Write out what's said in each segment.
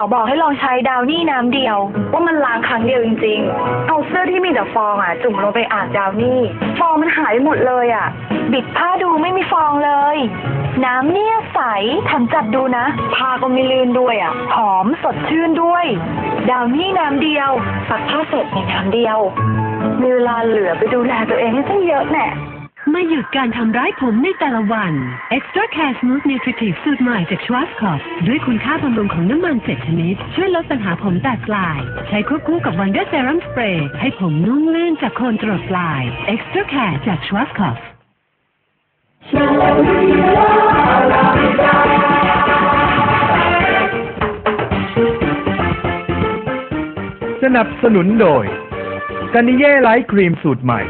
เขาบอกให้ลองใช้ดาวนี่น้ำเดียว ว่ามันล้างครั้งเดียวจริงๆ เอาเสื้อที่มีแต่ฟองอะ จุ่มลงไปอางดาวนี่ ฟองมันหายหมดเลยอะ บิดผ้าดูไม่มีฟองเลย น้ำเนี่ยใสแถมจับดูนะผ้าก็ไม่ลื่นด้วยอะ หอมสดชื่นด้วย ดาวนี่น้ำเดียวซักผ้าเสร็จในน้ำเดียวมีเวลาเหลือไปดูแลตัวเองให้ตั้งเยอะแน่ มาหยุดการทำร้ายผมในแต่ละวัน Extra Care Smooth Nutritive สูตรใหม่จาก Schwarzkopf ด้วยคุณค่าบำรุงของน้ำมันเจ็ดชนิด ช่วยลดปัญหาผมแตกปลาย ใช้ควบคู่กับ Wonder Serum Spray ให้ผมนุ่มลื่นจากโคนตรดปลาย Extra Care จาก Schwarzkopf สนับสนุนโดยกานิเย่ไลท์ครีมสูตรใหม่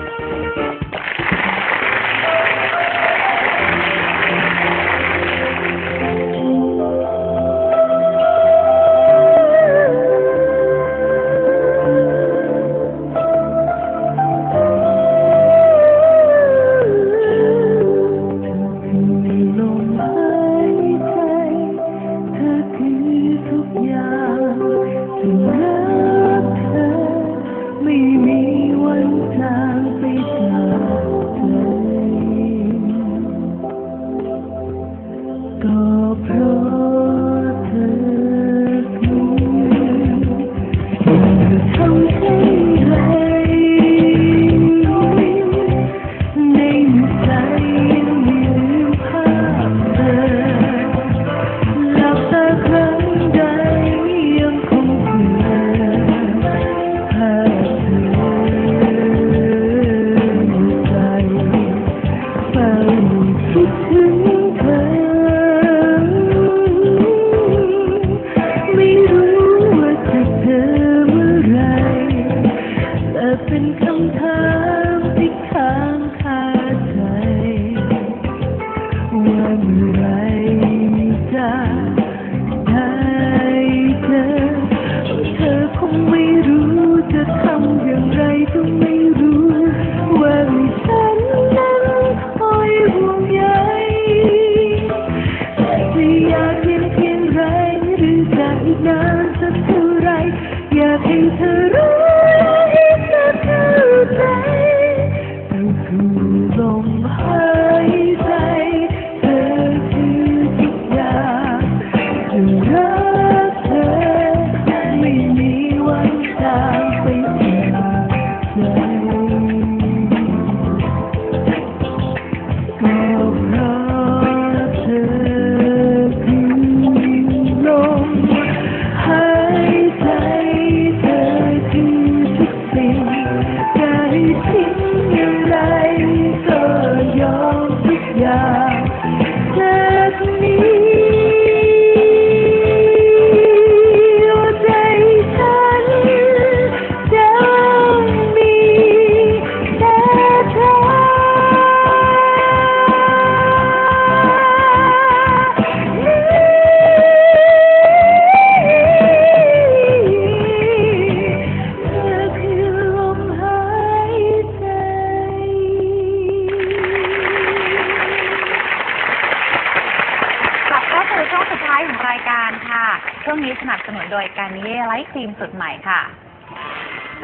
ช่วงนี้สนับสนุนโดยการนิเย่ไลท์ครีมสุดใหม่ค่ะ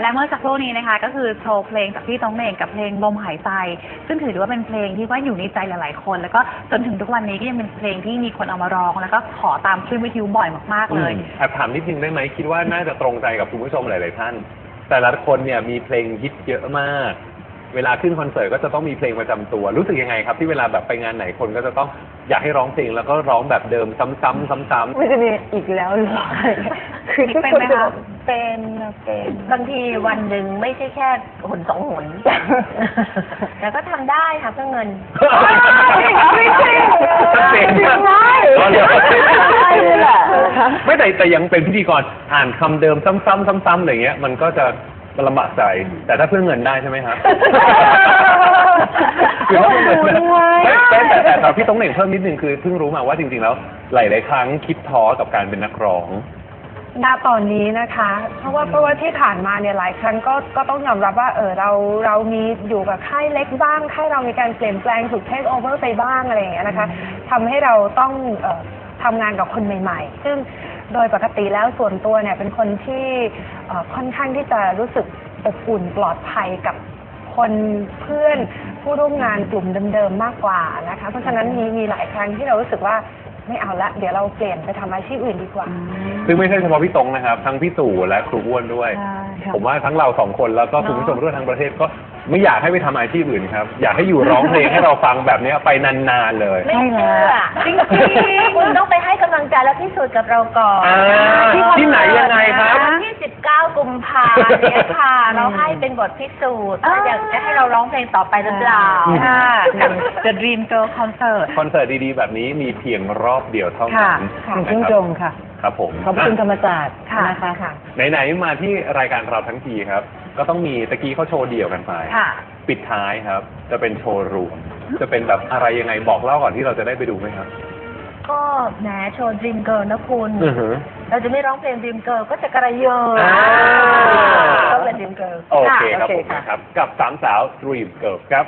และเมื่อสักครู่นี้นะคะ ก็คือโชว์เพลงจากพี่ต้องเหน่งกับเพลงลมหายใจ ซึ่งถือว่าเป็นเพลงที่ว่าอยู่ในใจหลาย ๆ คน แล้วก็จนถึงทุกวันนี้ก็ยังเป็นเพลงที่มีคนเอามาร้อง แล้วก็ขอตามคลื่นวิทยุบ่อยมากๆเลยแอบถามนิดนึงได้ไหมคิดว่าน่าจะตรงใจกับคุณผู้ชมหลาย ๆ ท่าน แต่ละคนเนี่ยมีเพลงฮิตเยอะมาก เวลาขึ้นคอนเสิร์ตก็จะต้องมีเพลงประจำตัว รู้สึกยังไงครับ ที่เวลาแบบไปงานไหนคนก็จะต้องอยากให้ร้องเพลงแล้วก็ร้องแบบเดิมซ้ำๆซ้ำๆมันจะมีอีกแล้วเหรอคือทุกเป็นคนไหมจะคะเป็นนะเป็นบางทีวันหนึ่งไม่ใช่แค่หนสองหน แต่ก็ทำได้ค่ะเพื่อเงินไม่ใช่ชัดเจนมากใช่อ๋อเหรอใช่เลยแหละ ไม่แต่แต่ยังเป็นพิธีกรอ่านคำเดิมซ้ำๆซ้ำๆอะไรเงี้ยมันก็จะ ลำบากใจ แต่ถ้าเพื่อเงินได้ใช่ไหมครับคือถ้าเพื่อเงินนะไม่แต่แต่แต่แต่พี่ต้องเหน่งเพิ่มนิดนึงคือเพิ่งรู้มาว่าจริงๆแล้วหลายๆครั้งคิดท้อกับการเป็นนักร้อง ณตอนนี้นะคะ เพราะว่าเพราะว่าที่ผ่านมาเนี่ยหลายครั้งก็ก็ต้องยอมรับว่าเออเราเรามีอยู่กับค่ายเล็กบ้างค่ายเรามีการเปลี่ยนแปลงถูกเทคโอเวอร์ไปบ้างอะไรอย่างเงี้ยนะคะทำให้เราต้องเอ่อทำงานกับคนใหม่ ๆ ซึ่งโดยปกติแล้วส่วนตัวเนี่ยเป็นคนที่ เอ่อค่อนข้างที่จะรู้สึกอบอุ่นปลอดภัยกับคนเพื่อนผู้ร่วมงานกลุ่มเดิมๆมากกว่านะคะ เพราะฉะนั้นมีมีหลายครั้งที่เรารู้สึกว่าไม่เอาละเดี๋ยวเราเปลี่ยนไปทำอาชีพอื่นดีกว่า ซึ่งไม่ใช่เฉพาะพี่ตรงนะครับ ทั้งพี่ตู่และครูอ้วนด้วย ใช่ค่ะ ผมว่าทั้งเราสองคนแล้วก็คุณผู้ชมทั่วทั้งประเทศก็ ไม่อยากให้ไปทำอาชีพอื่นครับ อยากให้อยู่ร้องเพลงให้เราฟังแบบนี้ไปนานๆเลย ไม่เชื่อจริงๆคุณต้องไปให้กำลังใจและพิสูจน์กับเราก่อนอ่าที่ไหนยังไงครับ วันที่ 19 กุมภาพันธ์เนี่ยค่ะ เราให้เป็นบทพิสูจน์ว่าอยากจะให้เราร้องเพลงต่อไปหรือเปล่า ค่ะ The Dream Girl Concert คอนเสิร์ตดีๆ แบบนี้มีเพียงรอบเดียวเท่านั้นค่ะนะชื่นคชรับมค่ะครับผมขอบคุณธรรมศาสตร์ค่ะนะคะค่ะ ไหนๆมาที่รายการเราทั้งทีครับ ก็ต้องมีตะกี้เขาโชว์เดี่ยวกันไป ค่ะ ปิดท้ายครับ จะเป็นโชว์รูมจะเป็นแบบอะไรยังไงบอกเล่าก่อนที่เราจะได้ไปดูไหมครับก็แหมโชว์ Dream Girl นะคุณ อือฮึเราจะไม่ร้องเพลง Dream Girl ก็จะกระเยออ่าต้องเป็น Dream Girl โอเคครับโอเคผมค่ะนะครับ กับสามสาว Dream Girl ครับ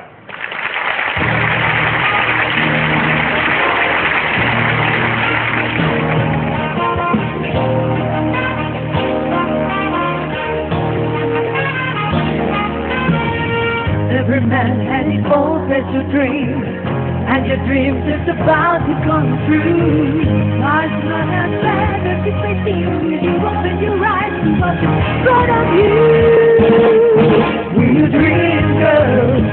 man has his own special dream, and your dream's just about to come true. Life's not as bad as it may seem you open your eyes to what's in front of you. We're your dream girls,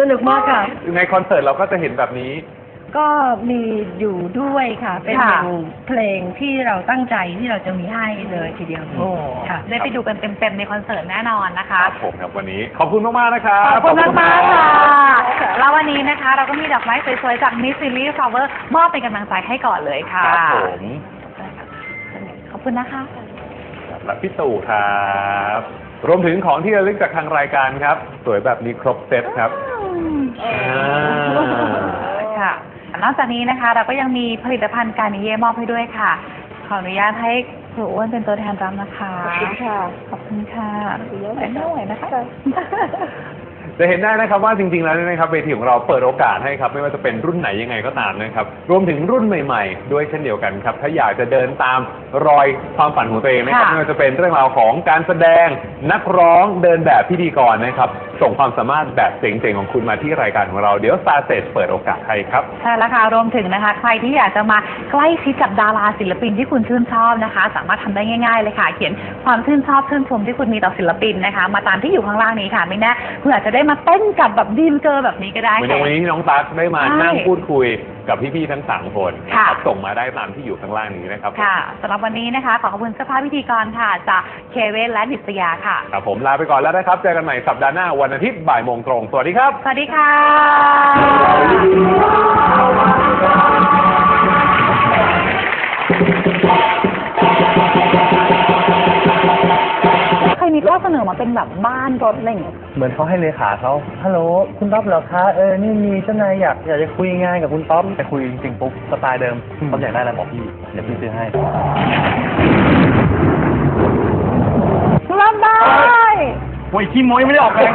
สนุกมากค่ะ ในคอนเสิร์ตเราก็จะเห็นแบบนี้ ก็มีอยู่ด้วยค่ะ เป็นค่ะหนึ่งเพลงที่เราตั้งใจที่เราจะมีให้เลยทีเดียวโอ้ ค่ะ ได้ไปดูกันเต็มๆในคอนเสิร์ตแน่นอนนะคคะรับผมครับวันนี้ขอบคุณมากๆนะครับขอบคุณมากมากๆค่ะขอบณแล้ววันนี้นะคะ เราก็มีดอกไม้สวยๆ จาก Miss Silly Flower มอบเป็นกำลังใจให้ก่อนเลยค่ะ ครับผมขอบคุณนะคะ และพี่ตู่ครับ รวมถึงของที่ระลึกจากทางรายการครับ สวยแบบนี้ครบเซตครับอ่า ค่ะนอกจากนี้นะคะ เราก็ยังมีผลิตภัณฑ์การนิเย่มอบให้ด้วยค่ะ ขออนุญาตให้ครูอ้วนเป็นตัวแทนรับนะคะ ขอบคุณค่ะ ขอบคุณค่ะไม่ไม่ไหวนะคะ จะเห็นได้นะครับว่าจริงๆแล้วเนี่ยนะครับเวทีของเราเปิดโอกาสให้ครับ ไม่ว่าจะเป็นรุ่นไหนยังไงก็ตามนะครับ รวมถึงรุ่นใหม่ๆ ด้วยเช่นเดียวกันครับ ถ้าอยากจะเดินตามรอยความฝันของตัวเองนะครับค่ะ ไม่ว่าจะเป็นเรื่องราวของการแสดงนักร้องเดินแบบพิธีกรนะครับ ส่งความสามารถแบบเจ๋งๆของคุณมาที่รายการของเราเดี๋ยว Star s t a g e เปิดโอกาสให้ครับ ใช่แล้วค่ะรวมถึงนะคะ ใครที่อยากจะมาใกล้ชิดกับดาราศิลปินที่คุณชื่นชอบนะคะ สามารถทำได้ง่าย ๆ เลยค่ะ เขียน ความชื่นชอบชื่นชมที่คุณมีต่อศิลปินนะคะ มาตามที่อยู่ข้างล่างนี้ค่ะไม่แน่คุณอาจจะได้มามาเต้นกับแบบดีมเกอร์แบบนี้ก็ได้เหมือนอย่างวันนี้ที่น้องตั๊กได้มาใช่นั่งพูดคุยกับพี่ๆทั้งสามคนค่ะนะครับส่งมาได้ตามที่อยู่ข้างล่างนี้นะครับผมค่ะสำหรับวันนี้นะคะ ขอขอบคุณเสื้อผ้าพิธีกรค่ะ จากเคเวนและดิษยาค่ะ ครับผมลาไปก่อนแล้วนะครับ เจอกันใหม่สัปดาห์หน้าวันอาทิตย์บ่ายโมงตรง สวัสดีครับ สวัสดีค่ะ ใครมีข้อเสนอมาเป็นแบบบ้านรถอะไรอย่างเงี้ย เหมือนเขาให้เลขาเขาฮัลโหลคุณต๊อบเหรอคะเออนี่มีเจ้านายอยากอยากจะคุยงานกับคุณต๊อบแต่คุยจริงๆปุ๊บสไตล์เดิมต๊อบอยากได้อะไรบอกพี่เดี๋ยวพี่ซื้อให้รับได้โอ้ยขี้โม้ยไม่ได้ออกแรง